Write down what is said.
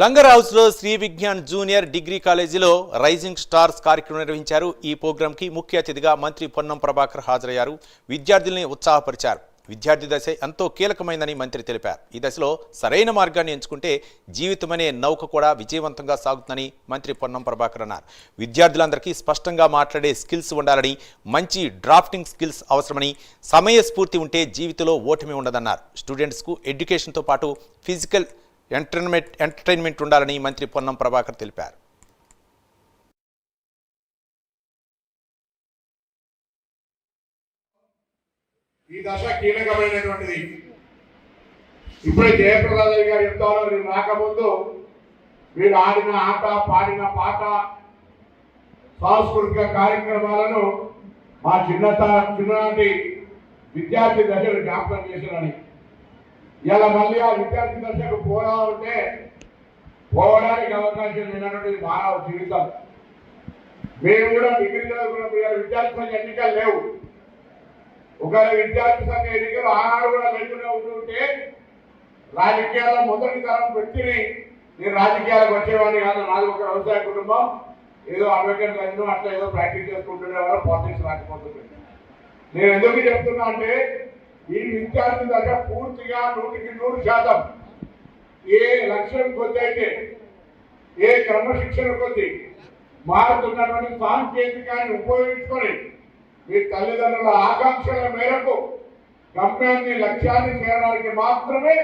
లంగర్ హౌస్లో Sri Vignan junior degree కాలేజీలో rising stars కార్యక్రమం నిర్వహించారు. ఈ ప్రోగ్రాంకి ముఖ్య అతిథిగా మంత్రి పొన్నం ప్రభాకర్ హాజరయ్యారు. విద్యార్థుల్ని ఉత్సాహపరిచారు. విద్యార్థి దశ ఎంతో కీలకమైందని మంత్రి తెలిపారు. ఈ దశలో సరైన మార్గాన్ని ఎంచుకుంటే జీవితమనే నౌక కూడా విజయవంతంగా సాగుతుందని మంత్రి పొన్నం ప్రభాకర్ అన్నారు. విద్యార్థులందరికీ స్పష్టంగా మాట్లాడే స్కిల్స్ ఉండాలని మంచి డ్రాఫ్టింగ్ స్కిల్స్ అవసరమని సమయస్ఫూర్తి ఉంటే జీవితంలో ఓటమి ఉండదన్నారు. స్టూడెంట్స్కు ఎడ్యుకేషన్తో పాటు ఫిజికల్ ఎంటర్టైన్మెంట్ ఎంటర్టైన్మెంట్ ఉండాలని మంత్రి పొన్నం ప్రభాకర్ తెలిపారు. ఈ దశ కీలకమైనటువంటిది. ఇప్పుడే జయప్రదాదేవి గారు చెప్తా మీరు రాకముందు మీరు ఆడిన ఆట పాడిన పాట సాంస్కృతిక కార్యక్రమాలను మా చిన్నత చిన్ననాటి విద్యార్థి దశలు జ్ఞాపకం చేశారని ఇలా మళ్ళీ ఆ విద్యార్థి దశకు పోవాలంటే పోవడానికి అవకాశం లేనటువంటి మానవ జీవితం. మేము కూడా డిగ్రీ చదువుకున్నప్పుడు విద్యార్థి సంఘ ఎన్నికలు లేవు. ఒకవేళ విద్యార్థి సంఘ ఎన్నికలు ఆనాడు కూడా లేకుండా ఉంటుంటే రాజకీయాల్లో మొదటి తరం వ్యక్తిని నేను రాజకీయాలకు వచ్చేవాడిని కాదు. నాది ఒక వ్యవసాయ కుటుంబం. ఏదో అడ్వకేట్ లైన్ అట్లా ఏదో ప్రాక్టీస్ చేసుకుంటుండేవారు పాలిటిక్స్ రాకపోతుంది నేను ఎందుకు చెప్తున్నా అంటే ఈ ఇన్ఛార్జ్ దశ పూర్తిగా నూటికి నూరు శాతం ఏ లక్ష్యం కొద్ది అయితే ఏ క్రమశిక్షణ కొద్ది మారుతున్నటువంటి సాంకేతికాన్ని ఉపయోగించుకొని మీ తల్లిదండ్రుల ఆకాంక్షల మేరకు గమ్యాన్ని లక్ష్యాన్ని చేరడానికి మాత్రమే